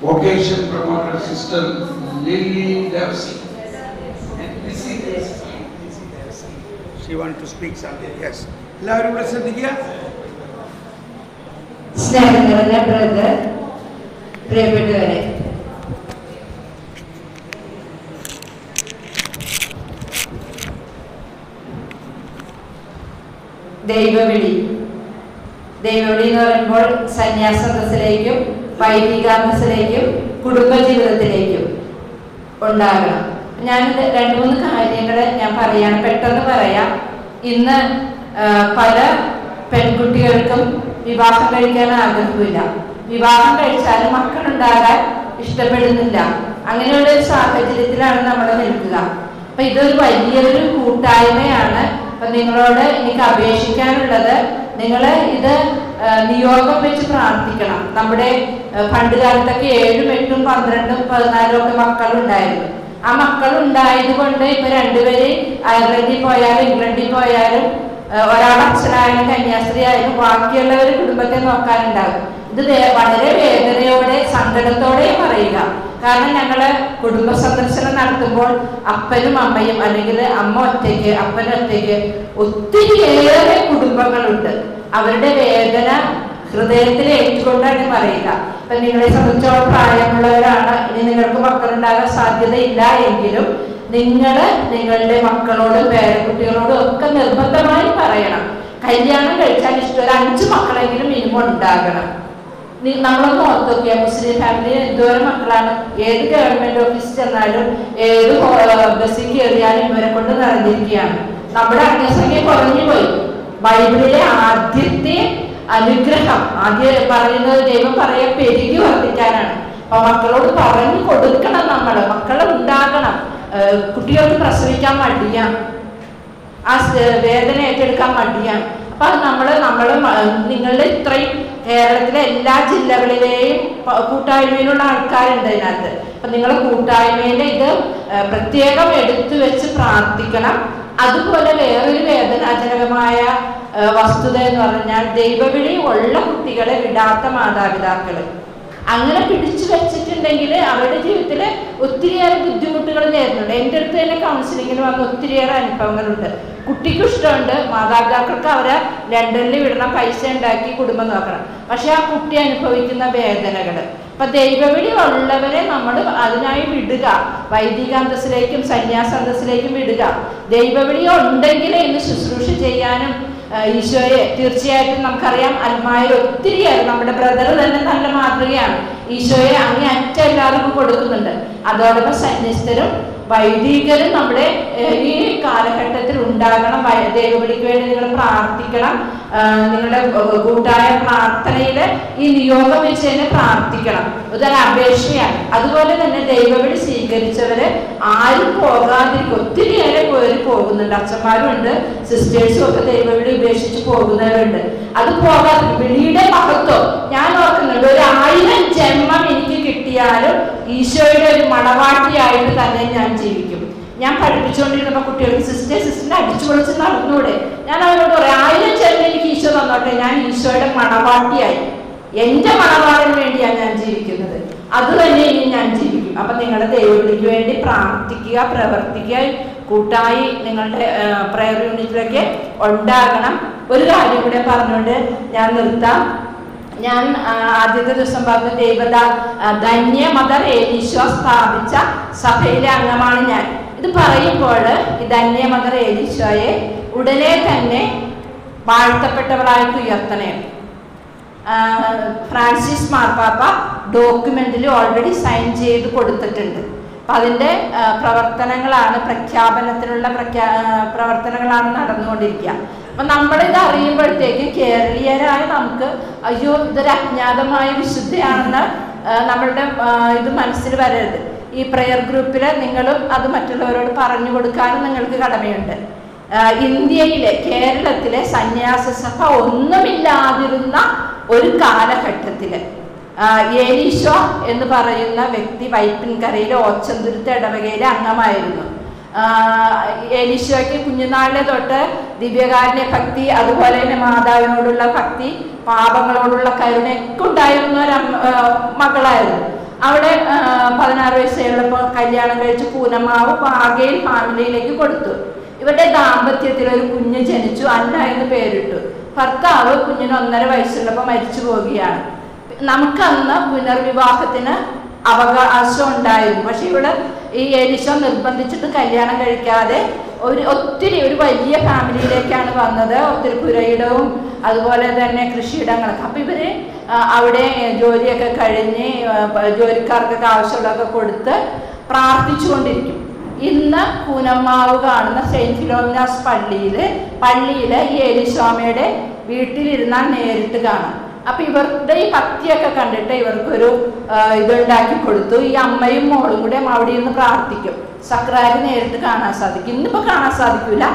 vocation promoter sister Lily Devsi. She want to speak something, yes. എല്ലാവരും ഇവിടെ ശ്രദ്ധിക്കുക സ്നേഹം നിറഞ്ഞ ബ്രദർ പ്രിയപ്പെട്ടവരെ ദൈവവിളി ദൈവവിളി എന്ന് പറയുമ്പോൾ സന്യാസത്തിലേക്കും വൈദികാന്തത്തിലേക്കും കുടുംബജീവിതത്തിലേക്കും ഉണ്ടാകണം. ഞാൻ രണ്ടു മൂന്ന് കാര്യങ്ങൾ ഞാൻ പറയാൻ പെട്ടെന്ന് പറയാം. ഇന്ന് പല പെൺകുട്ടികൾക്കും വിവാഹം കഴിക്കാൻ ആഗ്രഹമില്ല. വിവാഹം കഴിച്ചാലും മക്കളുണ്ടാകാൻ ഇഷ്ടപ്പെടുന്നില്ല. അങ്ങനെയുള്ള ഒരു സാഹചര്യത്തിലാണ് നമ്മൾ നിൽക്കുക. അപ്പൊ ഇതൊരു വലിയൊരു കൂട്ടായ്മയാണ്. അപ്പൊ നിങ്ങളോട് എനിക്ക് അപേക്ഷിക്കാനുള്ളത്. നിങ്ങൾ ഇത് ആ, വെച്ച് പ്രാർത്ഥിക്കണം. നമ്മുടെ പണ്ട് കാലത്തൊക്കെ ഏഴും എട്ടും പന്ത്രണ്ടും പതിനാലും ഒക്കെ മക്കളുണ്ടായിരുന്നു. ആ മക്കൾ ഉണ്ടായത് കൊണ്ട് ഇപ്പൊ രണ്ടുപേര് അയർലൻഡിൽ പോയാലും ഇംഗ്ലണ്ടിൽ പോയാലും ഒരാൾ അച്ഛനായാലും കന്യാസ്ത്രീ ആയാലും ബാക്കിയുള്ളവർ കുടുംബത്തെ നോക്കാനുണ്ടാകും. ഇത് വളരെ വേദനയോടെ സങ്കടത്തോടെ പറയുക. കാരണം ഞങ്ങൾ കുടുംബ സന്ദർശനം നടത്തുമ്പോൾ അപ്പനും അമ്മയും അല്ലെങ്കിൽ അമ്മ ഒറ്റയ്ക്ക് അപ്പൻ ഒറ്റയ്ക്ക് ഒത്തിരിയേറെ കുടുംബങ്ങളുണ്ട്. അവരുടെ വേദന ഹൃദയത്തിൽ ഏറ്റുകൊണ്ടാണ് പറയുക. അപ്പൊ നിങ്ങളെ സംബന്ധിച്ചോളം പ്രായമുള്ളവരാണ്. ഇനി നിങ്ങൾക്ക് മക്കളുണ്ടാകാൻ സാധ്യതയില്ല എങ്കിലും നിങ്ങൾ നിങ്ങളുടെ മക്കളോടും പേരക്കുട്ടികളോടും ഒക്കെ നിർബന്ധമായി പറയണം. കല്യാണം കഴിച്ചാൽ ഇഷ്ടം ഒരു അഞ്ച് മക്കളെങ്കിലും മിനിമം ഉണ്ടാകണം. നമ്മളൊന്ന് ഓർത്ത് മുസ്ലിം ഫാമിലി എന്തോരം മക്കളാണ്. ഏത് ഗവൺമെന്റ് ഓഫീസിൽ ചെന്നാലും ഏത് ബസ്സിൽ കയറിയാലും ഇവരെ കൊണ്ട് നിറഞ്ഞിരിക്കുകയാണ്. നമ്മുടെ അംഗസംഖ്യ കുറഞ്ഞു പോയി ബൈബിളിലെ ആദ്യത്തെ അനുഗ്രഹം. ആദ്യം പറയുന്നത് ദൈവം പറയാ പെരുകി വർദ്ധിക്കാനാണ് അപ്പൊ മക്കളോട് പറഞ്ഞു കൊടുക്കണം നമ്മൾ മക്കളെ ഉണ്ടാകണം. കുട്ടികൾക്ക് പ്രസവിക്കാൻ മടിയ. ആ വേദന ഏറ്റെടുക്കാൻ മടിയ. അപ്പൊ അത് നമ്മൾ നമ്മൾ നിങ്ങളുടെ ഇത്രയും കേരളത്തിലെ എല്ലാ ജില്ലകളിലെയും കൂട്ടായ്മയിലുള്ള ആൾക്കാരുണ്ട് ഇതിനകത്ത് അപ്പൊ നിങ്ങളെ കൂട്ടായ്മയിലെ ഇത് പ്രത്യേകം എടുത്തു വെച്ച് പ്രാർത്ഥിക്കണം. അതുപോലെ വേറൊരു വേദനാജനകമായ വസ്തുത എന്ന് പറഞ്ഞാൽ ദൈവവിളി ഉള്ള കുട്ടികളെ വിടാത്ത മാതാപിതാക്കൾ അങ്ങനെ പിടിച്ചു വെച്ചിട്ടുണ്ടെങ്കിൽ അവരുടെ ജീവിതത്തിൽ ഒത്തിരിയേറെ ബുദ്ധിമുട്ടുകൾ നേരിടുന്നുണ്ട്. എന്റെ അടുത്ത് തന്നെ കൗൺസിലിങ്ങിന് വന്ന ഒത്തിരിയേറെ അനുഭവങ്ങളുണ്ട്. കുട്ടിക്ക് ഇഷ്ടമുണ്ട് മാതാപിതാക്കൾക്ക് അവരെ ലണ്ടനിൽ വിടണം പൈസ ഉണ്ടാക്കി കുടുംബം നോക്കണം. പക്ഷെ ആ കുട്ടി അനുഭവിക്കുന്ന വേദനകൾ അപ്പൊ ദൈവവിളി ഉള്ളവരെ നമ്മൾ അതിനായി വിടുക. വൈദികാന്തസിലേക്കും സന്യാസന്തസിലേക്കും വിടുക. ദൈവവിളി ഉണ്ടെങ്കിൽ ഇന്ന് ശുശ്രൂഷ ചെയ്യാനും ഈശോയെ തീർച്ചയായിട്ടും നമുക്കറിയാം അൽമായ ഒത്തിരിയേറെ നമ്മുടെ ബ്രദർ തന്നെ നല്ല മാതൃകയാണ്. ഈശോയെ അങ്ങേ അറ്റ എല്ലാവർക്കും കൊടുക്കുന്നുണ്ട്. അതോടൊപ്പം സന്യസ്തരും വൈദികരും നമ്മുടെ ഈ കാലഘട്ടത്തിൽ ഉണ്ടാകണം. ദേവപടിക്ക് വേണ്ടി നിങ്ങൾ പ്രാർത്ഥിക്കണം. നിങ്ങളുടെ കൂട്ടായ പ്രാർത്ഥനയിൽ ഈ നിയോഗം വെച്ച് തന്നെ പ്രാർത്ഥിക്കണം. ഇതൊരു അപേക്ഷയാണ്. അതുപോലെ തന്നെ ദൈവവിളി സ്വീകരിച്ചവര് ആരും പോകാതിരിക്കും ഒത്തിരിയേറെ പോയി പോകുന്നുണ്ട്. അച്ഛന്മാരും ഉണ്ട് സിസ്റ്റേഴ്സും ഒക്കെ ദൈവവിളി ഉപേക്ഷിച്ച് പോകുന്നവരുണ്ട്. അത് പോകാതെ വിളിയുടെ മഹത്വം ഞാൻ ഓർക്കുന്നുണ്ട് ഒരു ആയിരം ജന്മം എനിക്ക് കിട്ടിയാലും ഈശോയുടെ ഒരു മണവാട്ടിയായിട്ട് തന്നെ ഞാൻ ജീവിക്കും. ഞാൻ പഠിപ്പിച്ചുകൊണ്ടിരുന്നപ്പോൾ കുട്ടികൾക്ക് സിസ്റ്റർ സിസ്റ്ററിനെ അടിച്ചു പൊളിച്ച് നടന്നൂടെ. ഞാൻ അവരോട് പറയാം ആയിരം ചെറിയ എനിക്ക് ഈശോ തന്നോട്ടെ. ഞാൻ ഈശോയുടെ മണവാട്ടിയായി. എന്റെ മണവാളിന് വേണ്ടിയാണ് ഞാൻ ജീവിക്കുന്നത്. അത് തന്നെ ഇനി ഞാൻ ജീവിക്കും. അപ്പൊ നിങ്ങളുടെ ദൈവത്തിനു വേണ്ടി പ്രാർത്ഥിക്കുക പ്രവർത്തിക്കുക. കൂട്ടായി നിങ്ങളുടെ പ്രയർ യൂണിറ്റിലൊക്കെ ഉണ്ടാകണം. ഒരു കാര്യം കൂടെ പറഞ്ഞുകൊണ്ട് ഞാൻ നിർത്താം. ഞാൻ ആദ്യത്തെ ദിവസം പറഞ്ഞു ദൈവത ധന്യ മദർ ഏലീശോ സ്ഥാപിച്ച സഭയിലെ അംഗമാണ് ഞാൻ. ഇത് പറയുമ്പോൾ ഈ ധന്യ മദർ ഏലീശോയെ ഉടനെ തന്നെ വാഴ്ത്തപ്പെട്ടവളായിട്ട് ഉയർത്തണേ. ഫ്രാൻസിസ് മാർപ്പാപ്പ ഡോക്യുമെന്റിൽ ഓൾറെഡി സൈൻ ചെയ്ത് കൊടുത്തിട്ടുണ്ട്. അപ്പൊ അതിന്റെ പ്രവർത്തനങ്ങളാണ് പ്രഖ്യാപനത്തിനുള്ള പ്രഖ്യാ പ്രവർത്തനങ്ങളാണ് നടന്നുകൊണ്ടിരിക്കുക. അപ്പൊ നമ്മളിത് അറിയുമ്പോഴത്തേക്ക് കേരളീയരായ നമുക്ക് അയ്യോ ഇതൊരു അജ്ഞാതമായ വിശുദ്ധയാണെന്ന് നമ്മളുടെ ഇത് മനസ്സിൽ വരരുത്. ഈ പ്രെയർ ഗ്രൂപ്പിൽ നിങ്ങളും അത് മറ്റുള്ളവരോട് പറഞ്ഞു കൊടുക്കാനും നിങ്ങൾക്ക് കടമയുണ്ട്. ഇന്ത്യയിലെ കേരളത്തിലെ സന്യാസ സഭ ഒന്നുമില്ലാതിരുന്ന ഒരു കാലഘട്ടത്തിൽ ആ, ഏലീശോ എന്ന് പറയുന്ന വ്യക്തി വൈപ്പിൻകരയിലെ ഓച്ചന്തുരുത്ത ഇടവകയിലെ അംഗമായിരുന്നു. ആ, ഏലീശോയ്ക്ക് കുഞ്ഞുനാളിലെ തൊട്ട് ദിവ്യകാരുണ്യ ഭക്തി അതുപോലെ തന്നെ മാതാവിനോടുള്ള ഭക്തി പാപങ്ങളോടുള്ള കരുണയൊക്കെ ഉണ്ടായിരുന്ന ഒരു മകളായിരുന്നു. അവിടെ പതിനാറ് വയസ്സുള്ളപ്പോൾ കല്യാണം കഴിച്ച് പൂനമാവ് പാകയിൽ ഫാമിലിയിലേക്ക് കൊടുത്തു. ഇവരുടെ ദാമ്പത്യത്തിൽ ഒരു കുഞ്ഞ് ജനിച്ചു അന്ന എന്ന് പേരിട്ടു. ഭർത്താവ് കുഞ്ഞിന് ഒന്നര വയസ്സുള്ളപ്പോൾ മരിച്ചു പോവുകയാണ്. നമുക്കന്ന് പുനർവിവാഹത്തിന് അവകാശം ഉണ്ടായിരുന്നു. പക്ഷെ ഇവിടെ ഈ എലിശോ നിർബന്ധിച്ചിട്ട് കല്യാണം കഴിക്കാതെ ഒരു ഒത്തിരി ഒരു വലിയ ഫാമിലിയിലേക്കാണ് വന്നത്. ഒത്തിരി പുരയിടവും അതുപോലെ തന്നെ കൃഷിയിടങ്ങളൊക്കെ. അപ്പം ഇവർ അവിടെ ജോലിയൊക്കെ കഴിഞ്ഞ് ജോലിക്കാർക്കൊക്കെ ആവശ്യമുള്ളതൊക്കെ കൊടുത്ത് പ്രാർത്ഥിച്ചുകൊണ്ടിരിക്കും. ഇന്ന് കൂനമ്മാവ് കാണുന്ന സെയിന്റ് ഫിലോമിനാസ് പള്ളിയിൽ പള്ളിയിൽ ഈ എലിസ്വാമിയുടെ വീട്ടിലിരുന്നാൽ നേരിട്ട് കാണാം. അപ്പൊ ഇവരുടെ ഈ ഭക്തിയൊക്കെ കണ്ടിട്ട് ഇവർക്കൊരു ഇതുണ്ടാക്കി കൊടുത്തു. ഈ അമ്മയും മോളും കൂടെ അവിടെ ഇരുന്ന് പ്രാർത്ഥിക്കും. സക്രാരി നേരിട്ട് കാണാൻ സാധിക്കും. ഇന്നിപ്പോ കാണാൻ സാധിക്കില്ല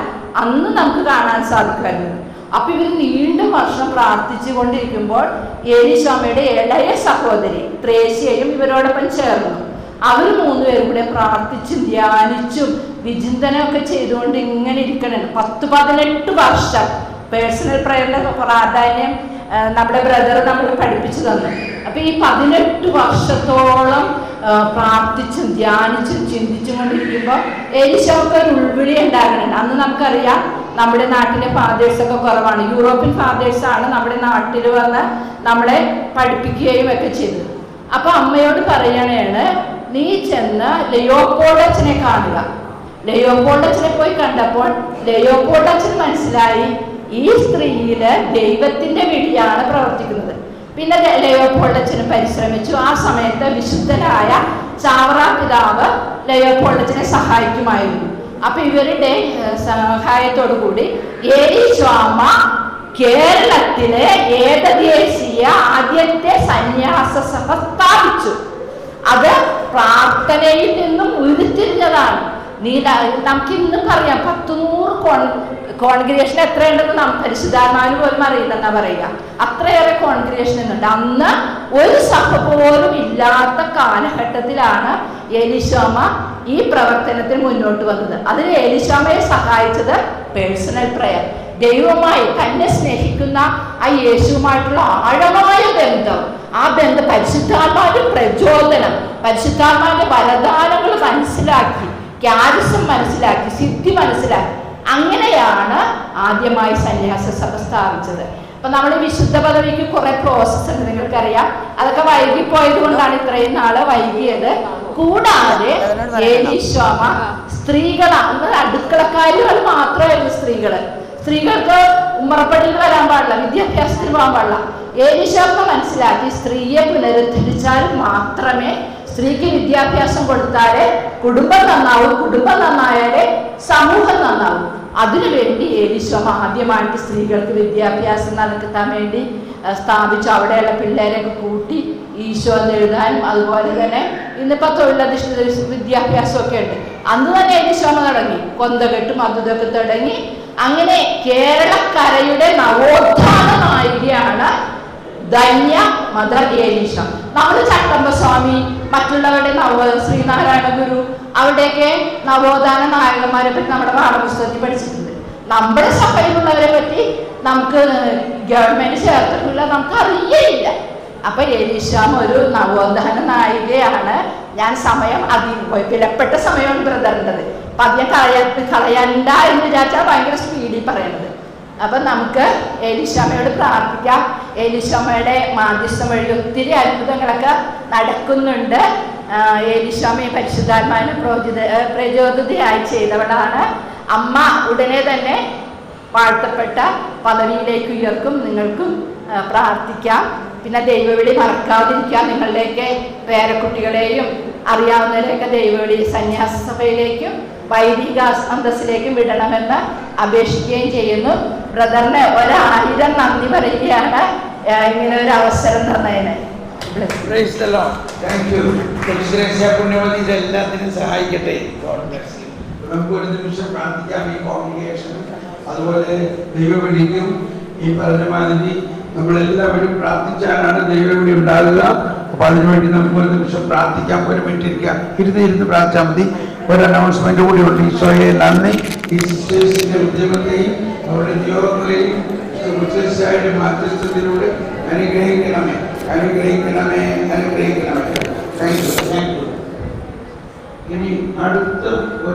അന്ന് നമുക്ക് കാണാൻ സാധിക്കുമായിരുന്നു. അപ്പൊ ഇവർ നീണ്ട വർഷം പ്രാർത്ഥിച്ചു കൊണ്ടിരിക്കുമ്പോൾ ഏലിസ്വാമിയുടെ ഇളയ സഹോദരി ത്രേശ്യയും ഇവരോടൊപ്പം ചേർന്നു. അവർ മൂന്നുപേരും കൂടെ പ്രാർത്ഥിച്ചും ധ്യാനിച്ചും വിചിന്തനമൊക്കെ ചെയ്തുകൊണ്ട് ഇങ്ങനെ ഇരിക്കണം പത്ത് പതിനെട്ട് വർഷം പേഴ്സണൽ പ്രയറിന്റെ പ്രാധാന്യം നമ്മുടെ ബ്രദർ നമ്മൾ പഠിപ്പിച്ചു തന്നു. അപ്പൊ ഈ പതിനെട്ട് വർഷത്തോളം പ്രാർത്ഥിച്ചും ധ്യാനിച്ചും ചിന്തിച്ചും കൊണ്ടിരിക്കുമ്പോൾ ഏലിശാവൊക്കെ ഒരു ഉൾവിളി ഉണ്ടാകുന്നുണ്ട് അന്ന് നമുക്കറിയാം നമ്മുടെ നാട്ടിലെ ഫാദേഴ്സൊക്കെ കുറവാണ്. യൂറോപ്യൻ ഫാദേഴ്സ് ആണ് നമ്മുടെ നാട്ടിൽ വന്ന് നമ്മളെ പഠിപ്പിക്കുകയും ഒക്കെ ചെയ്തത്. അപ്പൊ അമ്മയോട് പറയണേണ് നീ ചെന്ന് ലയോപോളച്ചനെ കാണുക. ലയോപോളച്ചനെ പോയി കണ്ടപ്പോൾ ലയോപോളച്ചൻ മനസ്സിലായി ഈ സ്ത്രീയിൽ ദൈവത്തിന്റെ വിളിയാണ് പ്രവർത്തിക്കുന്നത്. പിന്നെ ലയോപോളച്ചന് പരിശ്രമിച്ചു. ആ സമയത്ത് വിശുദ്ധനായ ചാവറ പിതാവ് ലയോപോളച്ചനെ സഹായിക്കുമായിരുന്നു. അപ്പൊ ഇവരുടെ സഹായത്തോടു കൂടി ഏലിസ്വാമ കേരളത്തിലെ ഏകദേശീയ ആദ്യത്തെ സന്യാസ സഭ സ്ഥാപിച്ചു. അത് പ്രാർത്ഥനയിൽ നിന്നും ഉരുത്തിരിഞ്ഞതാണ്. നീ നമുക്ക് ഇന്നും പറയാം പത്ത് നൂറ് കോൺ എത്രയുണ്ടെന്ന് നാം പരിശുദ്ധാത്മാവിന് പോലും അറിയില്ലെന്നാ പറയുക. അത്രയേറെ കോൺഗ്രിയേഷൻ ഉണ്ട് അന്ന് ഒരു സഭ പോലും ഇല്ലാത്ത കാലഘട്ടത്തിലാണ് എലിശോമ ഈ പ്രവർത്തനത്തിന് മുന്നോട്ട് വന്നത്. അതിന് എലിശോമയെ സഹായിച്ചത് പേഴ്സണൽ പ്രയർ ദൈവമായി തന്നെ സ്നേഹിക്കുന്ന ആ യേശുവുമായിട്ടുള്ള ആഴമായ ബന്ധം. ആ ബന്ധം പരിശുദ്ധാത്മാവിന്റെ പ്രചോദനം പരിശുദ്ധാത്മാവിന്റെ വരദാനങ്ങൾ മനസ്സിലാക്കി ക്യാരിസം മനസ്സിലാക്കി സിദ്ധി മനസ്സിലാക്കി. അങ്ങനെയാണ് ആദ്യമായി സന്യാസ സഭ സ്ഥാപിച്ചത്. അപ്പൊ നമ്മുടെ വിശുദ്ധ പദവിക്ക് കുറെ പ്രോസസ് ഉണ്ട് നിങ്ങൾക്കറിയാം. അതൊക്കെ വൈകിപ്പോയത് കൊണ്ടാണ് ഇത്രയും നാൾ വൈകിയത്. കൂടാതെ ഏലീശ്വാമ അടുക്കളക്കാരികൾ മാത്രമായിരുന്നു സ്ത്രീകൾ. സ്ത്രീകൾക്ക് ഉമ്മറപ്പള്ളിയിൽ വരാൻ പാടില്ല വിദ്യാഭ്യാസത്തിന് പോകാൻ പാടില്ല. ഏലിശാമ മനസ്സിലാക്കി സ്ത്രീയെ പുനരുദ്ധരിച്ചാൽ മാത്രമേ സ്ത്രീക്ക് വിദ്യാഭ്യാസം കൊടുത്താലേ കുടുംബം നന്നാവും കുടുംബം നന്നായാലേ സമൂഹം നന്നാവും. അതിനുവേണ്ടി ഏലിശോമ ആദ്യമായിട്ട് സ്ത്രീകൾക്ക് വിദ്യാഭ്യാസം നടത്താൻ വേണ്ടി സ്ഥാപിച്ചു. അവിടെയുള്ള പിള്ളേരെയൊക്കെ കൂട്ടി ഈശോ എന്ന് എഴുതാനും അതുപോലെ തന്നെ ഇന്നിപ്പോ തൊഴിലധിഷ്ഠിത വിദ്യാഭ്യാസമൊക്കെ ഉണ്ട്. അന്ന് തന്നെ ഏലിശോമ തുടങ്ങി. കൊന്തകെട്ടും അതുതൊക്കെ തുടങ്ങി. അങ്ങനെ കേരളക്കരയുടെ നവോത്ഥാന നായികയാണ് ധന്യ മദർ ഏലീഷ. നമ്മൾ ചട്ടമ്പ സ്വാമി മറ്റുള്ളവരുടെ നവ ശ്രീനാരായണ ഗുരു അവിടെയൊക്കെ നവോത്ഥാന നായകന്മാരെ പറ്റി നമ്മുടെ പാഠപുസ്തകത്തിൽ പഠിച്ചിട്ടുണ്ട്. നമ്മുടെ സഭയിലുള്ളവരെ പറ്റി നമുക്ക് ഗവൺമെന്റ് ചേർത്തിട്ടില്ല നമുക്ക് അറിയേയില്ല. അപ്പൊ ഏലീഷാം ഒരു നവോത്ഥാന നായികയാണ്. ഞാൻ സമയം അതി വിലപ്പെട്ട സമയമാണ് ബ്രദറിന്റെത്. അപ്പൊ അതിനെ കളയാ കളയണ്ട എന്ന് വിചാരിച്ചാൽ ഭയങ്കര സ്പീഡിൽ പറയണത്. അപ്പൊ നമുക്ക് ഏലിശാമയോട് പ്രാർത്ഥിക്കാം. ഏലിശാമയുടെ മാധ്യസ്ഥം വഴി ഒത്തിരി അത്ഭുതങ്ങളൊക്കെ നടക്കുന്നുണ്ട്. ആഹ് ഏലിശാമയെ പരിശുദ്ധാത്മാവിനെ പ്രോചിത പ്രചോദിതയായി ചെയ്തവളാണ്. അമ്മ ഉടനെ തന്നെ വാഴ്ത്തപ്പെട്ട പദവിയിലേക്ക് ഉയർക്കും. നിങ്ങൾക്കും പ്രാർത്ഥിക്കാം. പിന്നെ ദൈവവിളി മറക്കാതിരിക്കാം. നിങ്ങളുടെയൊക്കെ പേരക്കുട്ടികളെയും അറിയാവുന്നവരെയൊക്കെ ദൈവവിളി സന്യാസ സഭയിലേക്കും വൈദിക അന്തസ്സിലേക്കും വിടണമെന്ന് അപേക്ഷിക്കുകയും ചെയ്യുന്നു. ബ്രദറിന് ഒരായിരം നന്ദി പറയുകയാണ്. ഇങ്ങനെ ഒരു അവസരം തന്നതിന്. പുണ്യവതി സഹായിക്കട്ടെ. ഗോഡ് ബ്ലെസ് യു നമുക്ക് ഒരു നിമിഷം പ്രാർത്ഥിക്കാം ഈ കോൺഗ്രിഗേഷൻ അതുപോലെ ദൈവവിളിക്കും ഈ പറഞ്ഞ മാതിരി നമ്മളെല്ലാവരും പ്രാർത്ഥിച്ചാലാണ് ദൈവവിളി ഉണ്ടാകുക. അപ്പൊ അതിനുവേണ്ടി നമുക്ക് ഒരു നിമിഷം പ്രാർത്ഥിക്കാൻ പോലും മിനിറ്റ് ഇരിക്കാം ഇരുന്ന് ഇരുന്ന് പ്രാർത്ഥിച്ചാൽ മതി. ഒരു അനൗൺസ്മെന്റ് കൂടി ഉണ്ട്. ഈശോയെ നന്ദി. ഈ സിസ്റ്റേഴ്സിന്റെ ഉദ്യമത്തെയും അവരുടെ നിയോഗങ്ങളെയും മാധ്യസ്ഥത്തിലൂടെ അനുഗ്രഹിക്കണമേ. അനുഗ്രഹിക്കണമേ. അനുഗ്രഹിക്കണമേ. താങ്ക് യു ഇനി അടുത്ത ഒരു